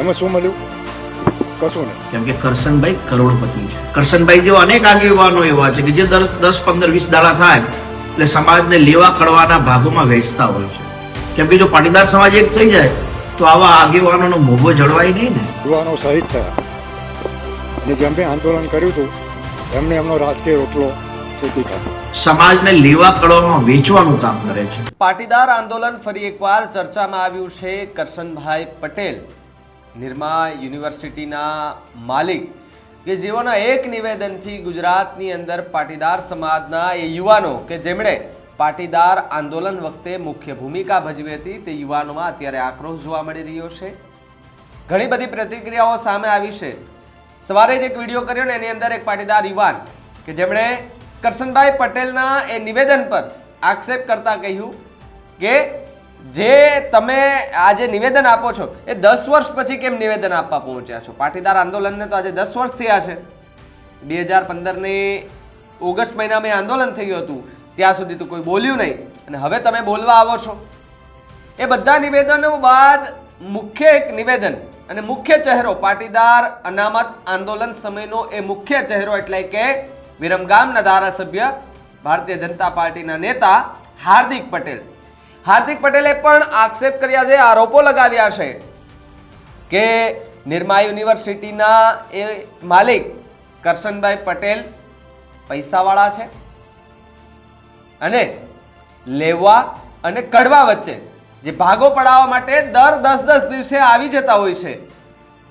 એમાં શું મળ્યું? કશું નહીં. કેમ કે કરશનભાઈ કરોડપતિ છે. કરશનભાઈ જેવા અનેક આગેવાનો એવા છે કે જે દર દસ પંદર વીસ દાડા થાય એટલે સમાજને લેવા કડવાના ભાગોમાં વહેંચતા હોય છે. કેમ કે જો પાટીદાર સમાજ એક થઈ જાય તો આવા આગેવાનોનો મોભો જળવાય નહીં ને. યુવાનો શહીદ થયા. અને જેમણે આંદોલન કર્યું હતું એમને એમનો રાજકીય રોટલો શીખી કાઢ્યો. સમાજને લેવા કડવામાં વેચવાનું કામ કરે છે. પાટીદાર આંદોલન ફરી એકવાર ચર્ચામાં આવ્યું છે કરશનભાઈ પટેલ. નિરમા યુનિવર્સિટીના માલિક કે જેઓના એક નિવેદનથી ગુજરાતની અંદર પાટીદાર સમાજના એ યુવાનો કે જેમણે પાટીદાર આંદોલન વખતે મુખ્ય ભૂમિકા ભજવી હતી તે યુવાનોમાં અત્યારે આક્રોશ જોવા મળી રહ્યો છે. ઘણી બધી પ્રતિક્રિયાઓ સામે આવી છે. સવારે જ એક વીડિયો કર્યો ને એની અંદર એક પાટીદાર યુવાન કે જેમણે કરશનભાઈ પટેલના એ નિવેદન પર આક્ષેપ કરતા કહ્યું કે જે તમે આજે નિવેદન આપો છો, એ દસ વર્ષ પછી કેમ નિવેદન આપવા પહોંચ્યા છો? પાટીદાર આંદોલનને તો આજે દસ વર્ષ થયા છે. બે હજાર પંદરની ઓગસ્ટ મહિનામાં આંદોલન થયું હતું. ત્યાં સુધી તો કોઈ બોલ્યું નહીં. અને હવે તમે બોલવા આવો છો. એ બધા નિવેદનો બાદ મુખ્ય એક નિવેદન અને મુખ્ય ચહેરો, પાટીદાર અનામત આંદોલન સમયનો એ મુખ્ય ચહેરો એટલે કે વિરમગામના ધારાસભ્ય ભારતીય જનતા પાર્ટીના નેતા હાર્દિક પટેલ. હાર્દિક પટેલે પણ આક્ષેપ કર્યા છે, આરોપો લગાવ્યા છે કે નિરમા યુનિવર્સિટીના એ માલિક કરશનભાઈ પટેલ પૈસાવાળા છે અને લેવા અને કડવા વચ્ચે જે ભાગો પડાવવા માટે દર દસ દસ દિવસે આવી જતા હોય છે.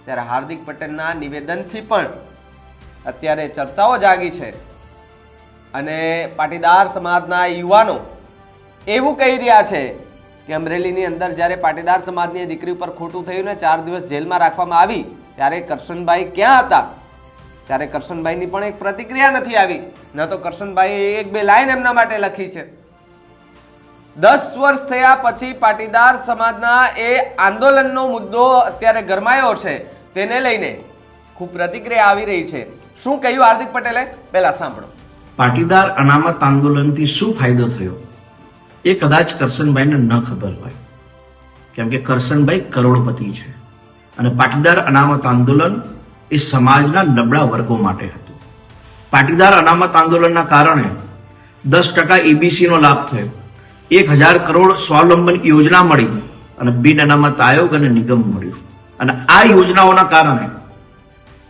ત્યારે હાર્દિક પટેલના નિવેદનથી પણ અત્યારે ચર્ચાઓ જાગી છે અને પાટીદાર સમાજના યુવાનો એવું કહી રહ્યા છે કે અમરેલીની અંદર જ્યારે પાટીદાર સમાજની દીકરી ઉપર ખોટું થયું ને ચાર દિવસ જેલમાં રાખવામાં આવી, ત્યારે કરશનભાઈ ક્યાં હતા? ત્યારે કરશનભાઈની પણ એક પ્રતિક્રિયા નથી આવી. ન તો કરશનભાઈએ એક બે લાઈન એમના માટે લખી છે. દસ વર્ષ થયા પછી પાટીદાર સમાજના એ આંદોલનનો મુદ્દો અત્યારે ગરમાયો છે, તેને લઈને ખૂબ પ્રતિક્રિયા આવી રહી છે. શું કહ્યું હાર્દિક પટેલે? પહેલા સાંભળો. પાટીદાર અનામત આંદોલનથી શું ફાયદો થયો? એ કદાચ કરશનભાઈને ન ખબર હોય. કેમ કે કરશનભાઈ કરોડપતિ છે. અને પાટીદાર અનામત આંદોલન એ સમાજના નબળા વર્ગો માટે હતું. પાટીદાર અનામત આંદોલનના કારણે દસ ટકા એબીસીનો લાભ થયો. એક હજાર કરોડ સ્વાવલંબન યોજના મળી અને બિન અનામત આયોગ અને નિગમ મળ્યું. અને આ યોજનાઓના કારણે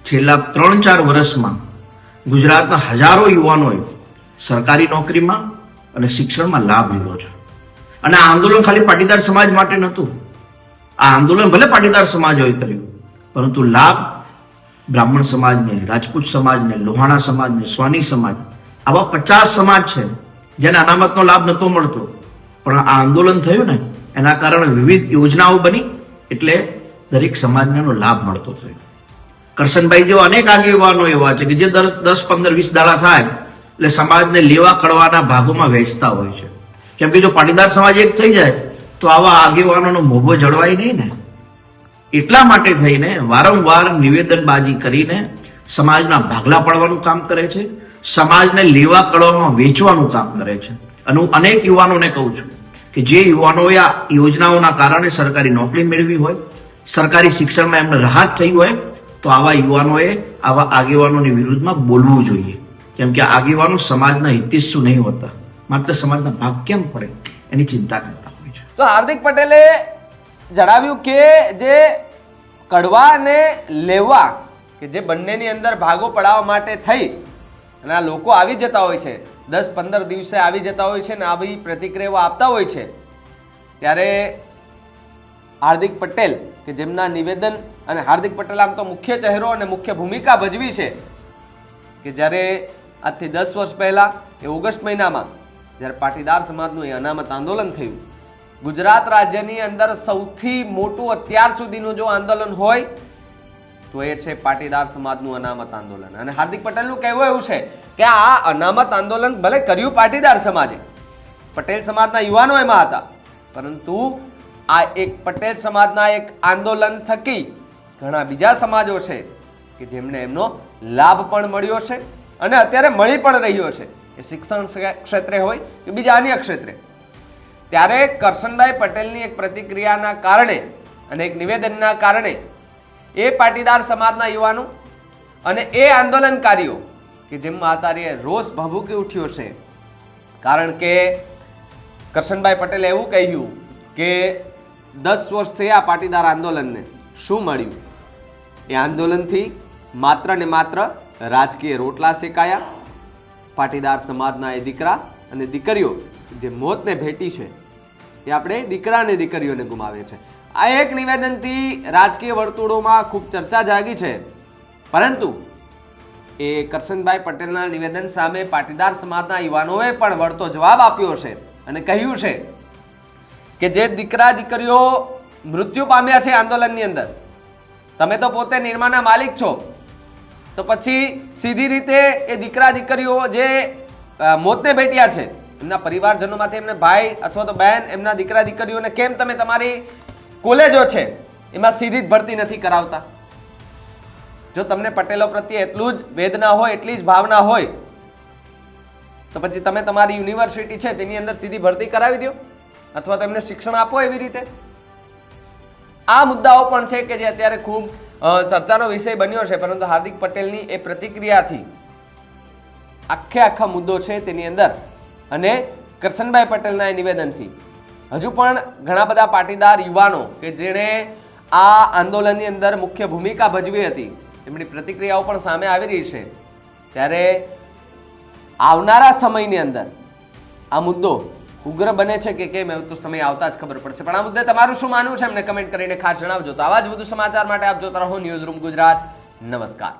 છેલ્લા ત્રણ ચાર વર્ષમાં ગુજરાતના હજારો યુવાનોએ સરકારી નોકરીમાં અને શિક્ષણમાં લાભ લીધો છે. અને આ આંદોલન ખાલી પાટીદાર સમાજ માટે નહોતું. આ આંદોલન ભલે પાટીદાર સમાજોએ કર્યું, પરંતુ લાભ બ્રાહ્મણ સમાજને, રાજપૂત સમાજને, લોહાણા સમાજને, સ્વાની સમાજ, આવા પચાસ સમાજ છે, જેને અનામતનો લાભ નહોતો મળતો. પણ આ આંદોલન થયું ને, એના કારણે વિવિધ યોજનાઓ બની, એટલે દરેક સમાજને એનો લાભ મળતો થયો. કરશનભાઈ જેવા અનેક આગેવાનો એવા છે કે જે દર દસ, પંદર, વીસ દાડા થાય એટલે સમાજને લેવા કડવાના ભાગોમાં વહેંચતા હોય છે. કેમ કે જો પાટીદાર સમાજ એક થઈ જાય, તો આવા આગેવાનોનો મોભો જળવાય નહીં ને. એટલા માટે થઈને વારંવાર નિવેદનબાજી કરીને સમાજના ભાગલા પાડવાનું કામ કરે છે, સમાજને લેવા કડવામાં વેચવાનું કામ કરે છે. અને હું અનેક યુવાનોને કહું છું કે જે યુવાનોએ આ યોજનાઓના કારણે સરકારી નોકરી મેળવી હોય, સરકારી શિક્ષણમાં એમને રાહત થઈ હોય, તો આવા યુવાનોએ આવા આગેવાનોની વિરુદ્ધમાં બોલવું જોઈએ. કેમ કે આગેવાનો સમાજના હિતેશુ નહીં હોતા. માત્ર સમાજના ભાગ કેમ પડે એની ચિંતા કરતા હોય છે. તો હાર્દિક પટેલે જણાવ્યું કે જે કડવા અને લેવા કે જે બંનેની અંદર ભાગો પડાવવા માટે થઈ અને આ લોકો આવી જતા હોય છે, દસ પંદર દિવસે આવી જતા હોય છે ને આવી પ્રતિક્રિયાઓ આપતા હોય છે, ત્યારે હાર્દિક પટેલ કે જેમના નિવેદન અને હાર્દિક પટેલ આમ તો મુખ્ય ચહેરો અને મુખ્ય ભૂમિકા ભજવી છે, કે જ્યારે આજથી દસ વર્ષ પહેલાં એ ઓગસ્ટ મહિનામાં જ્યારે પાટીદાર સમાજનું એ અનામત આંદોલન થયું. ગુજરાત રાજ્યની અંદર સૌથી મોટું અત્યાર સુધીનું જો આંદોલન હોય, તો એ છે પાટીદાર સમાજનું અનામત આંદોલન. અને હાર્દિક પટેલનું કહેવું એવું છે કે આ અનામત આંદોલન ભલે કર્યું પાટીદાર સમાજે, પટેલ સમાજના યુવાનો એમાં હતા, પરંતુ આ એક પટેલ સમાજના એક આંદોલન થકી ઘણા બીજા સમાજો છે કે જેમને એમનો લાભ પણ મળ્યો છે. અને અત્યારે મળી પણ રહ્યો છે એ શિક્ષણ ક્ષેત્રે હોય કે બીજા અન્ય ક્ષેત્રે. ત્યારે કરશનભાઈ પટેલની એક પ્રતિક્રિયાના કારણે અને એક નિવેદનના કારણે એ પાટીદાર સમાજના યુવાનો અને એ આંદોલનકારીઓ, કે જેમમાં અત્યારે રોષ ભભૂકી ઉઠ્યો છે, કારણ કે કરશનભાઈ પટેલે એવું કહ્યું કે દસ વર્ષ થયા પાટીદાર આંદોલનને શું મળ્યું? એ આંદોલનથી માત્ર ને માત્ર રાજકીય રોટલા શેકાયા, પાટીદાર સમાજના એ દીકરા અને દીકરીઓ જે મોતને ભેટી છે, એ આપણે દીકરા અને દીકરીઓને ગુમાવે છે. આ એક નિવેદનથી રાજકીય વર્તુળોમાં ખૂબ ચર્ચા જાગી છે. પરંતુ એ કરશનભાઈ પટેલના નિવેદન સામે પાટીદાર સમાજના યુવાનોએ પણ વળતો જવાબ આપ્યો છે અને કહ્યું છે કે જે દીકરા દીકરીઓ મૃત્યુ પામ્યા છે આંદોલનની અંદર, તમે તો પોતે નિર્માણના માલિક છો. તો પછી સીધી રીતે એ દીકરા દીકરીઓ જે મોતને ભેટ્યા છે, એમના પરિવારજનોમાંથી એમને ભાઈ અથવા તો બહેન, એમના દીકરા દીકરીઓને કેમ તમે તમારી કોલેજો છે, એમાં સીધી જ ભરતી નથી કરાવતા? જો તમને પટેલો પ્રત્યે એટલું જ વેદના હોય, એટલી જ ભાવના હોય, તો પછી તમે તમારી યુનિવર્સિટી છે, તેની અંદર સીધી ભરતી કરાવી દો. અથવા તો એમને શિક્ષણ આપો એવી રીતે. આ મુદ્દાઓ પણ છે કે જે અત્યારે ખૂબ ચર્ચાનો વિષય બન્યો છે, પરંતુ હાર્દિક પટેલની એ પ્રતિક્રિયાથી આખે આખા મુદ્દો છે તેની અંદર. અને કરશનભાઈ પટેલના એ નિવેદનથી. હજુ પણ ઘણા બધા પાટીદાર યુવાનો કે જેણે આ આંદોલનની અંદર મુખ્ય ભૂમિકા ભજવી હતી, એમની પ્રતિક્રિયાઓ પણ સામે આવી રહી છે. ત્યારે આવનારા સમયની અંદર આ મુદ્દો ઉગ્ર બને છે કે કેમ, એવું તો સમય આવતા જ ખબર પડશે. પણ આ મુદ્દે તમારું શું માનવું છે, એમને કમેન્ટ કરીને ખાસ જણાવજો. તો આવા જ વધુ સમાચાર માટે આપ જોતા રહો ન્યૂઝ રૂમ ગુજરાત. નમસ્કાર.